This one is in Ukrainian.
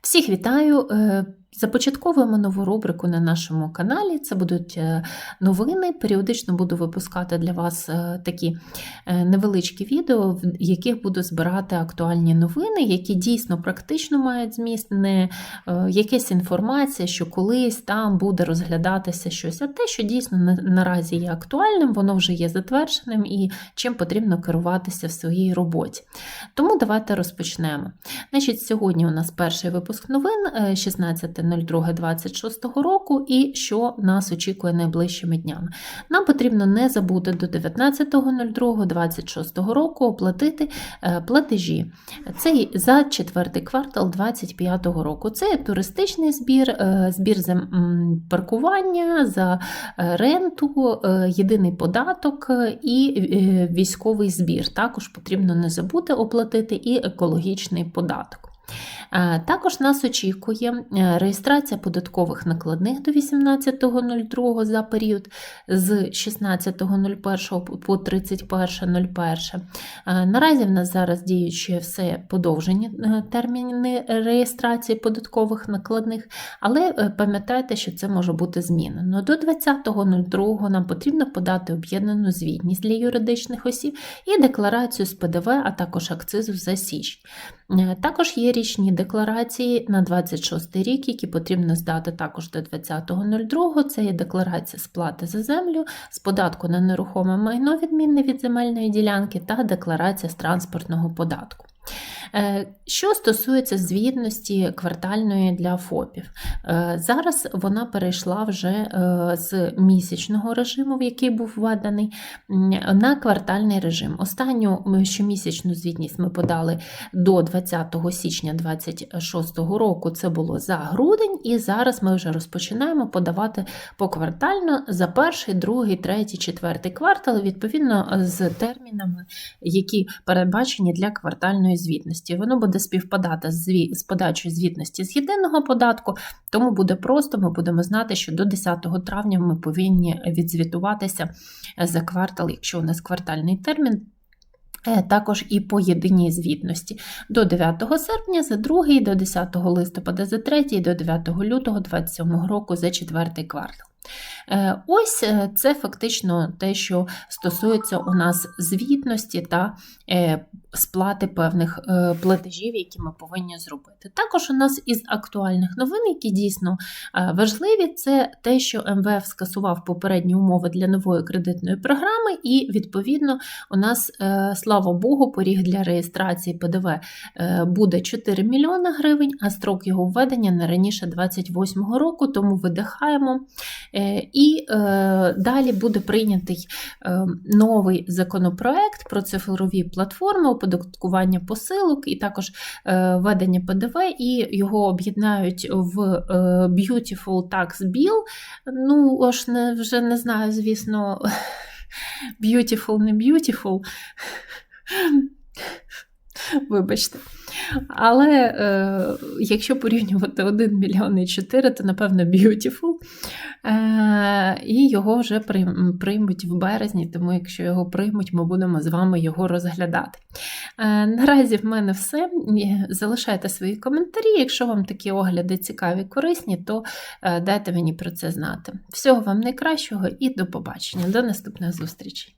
Всіх вітаю! Започатковуємо нову рубрику на нашому каналі. Це будуть е, новини. Періодично буду випускати для вас е, такі е, невеличкі відео, в яких буду збирати актуальні новини, які дійсно практично мають зміст, не якась інформація, що колись там буде розглядатися щось, а те, що дійсно наразі є актуальним, воно вже є затвердженим і чим потрібно керуватися в своїй роботі. Тому давайте розпочнемо. Значить, Сьогодні у нас перший випуск новин 16 02.26 року і що нас очікує найближчими днями. Нам потрібно не забути до 19.02.26 року оплатити е, платежі. Це за четвертий квартал 2025 року. Це туристичний збір, е, збір за паркування, за е, ренту, єдиний податок і військовий збір. Також потрібно не забути оплатити і екологічний податок. Е, Також нас очікує е, реєстрація податкових накладних до 18.02 за період з 16.01 по 31.01. Е, Наразі в нас зараз ще все подовжені терміни реєстрації податкових накладних, але пам'ятайте, що це може бути змінено. До 20.02 нам потрібно подати об'єднану звітність для юридичних осіб і декларацію з ПДВ, а також акцизу за. Е, Також є річні декларації на 26 рік, які потрібно здати також до 20.02. Це є декларація сплати за землю, з податку на нерухоме майно відмінне від земельної ділянки та декларація з транспортного податку. Е, Що стосується звітності квартальної для ФОПів, Е, зараз вона перейшла вже е, з місячного режиму, в який був введений, на квартальний режим. Останню щомісячну звітність ми подали до 20 січня 2026 року. Це було за грудень, і зараз ми вже розпочинаємо подавати поквартально за перший, другий, третій, четвертий квартал, відповідно з термінами, які передбачені для квартальної звітності. Воно буде співпадати з, подачою звітності з єдиного податку, тому буде просто. Ми будемо знати, що до 10 травня ми повинні відзвітуватися за квартал, якщо у нас квартальний термін. Е, Також і по єдиній звітності до 9 серпня за другий, до 10 листопада за третій, до 9 лютого 2027 року за четвертий квартал. Е, Ось е, це фактично те, що стосується у нас звітності та е, сплати певних платежів, які ми повинні зробити. Також у нас із актуальних новин, які дійсно важливі, це те, що МВФ скасував попередні умови для нової кредитної програми, і відповідно у нас, слава Богу, поріг для реєстрації ПДВ буде 4 мільйони гривень, а строк його введення не раніше 28 року, тому видихаємо. І е, далі буде прийнятий е, новий законопроект про цифрові платформи, оподаткування посилок і також е, введення ПДВ, і його об'єднають в е, Beautiful Tax Bill. Ну, аж не, вже не знаю, звісно, beautiful, не beautiful. Вибачте. Але е, якщо порівнювати 1 мільйон і 4, то напевно beautiful. Е, і його вже приймуть в березні, тому якщо його приймуть, ми будемо з вами його розглядати. Е, наразі в мене все. Залишайте свої коментарі. Якщо вам такі огляди цікаві, корисні, то е, дайте мені про це знати. Всього вам найкращого і до побачення. До наступних зустрічей.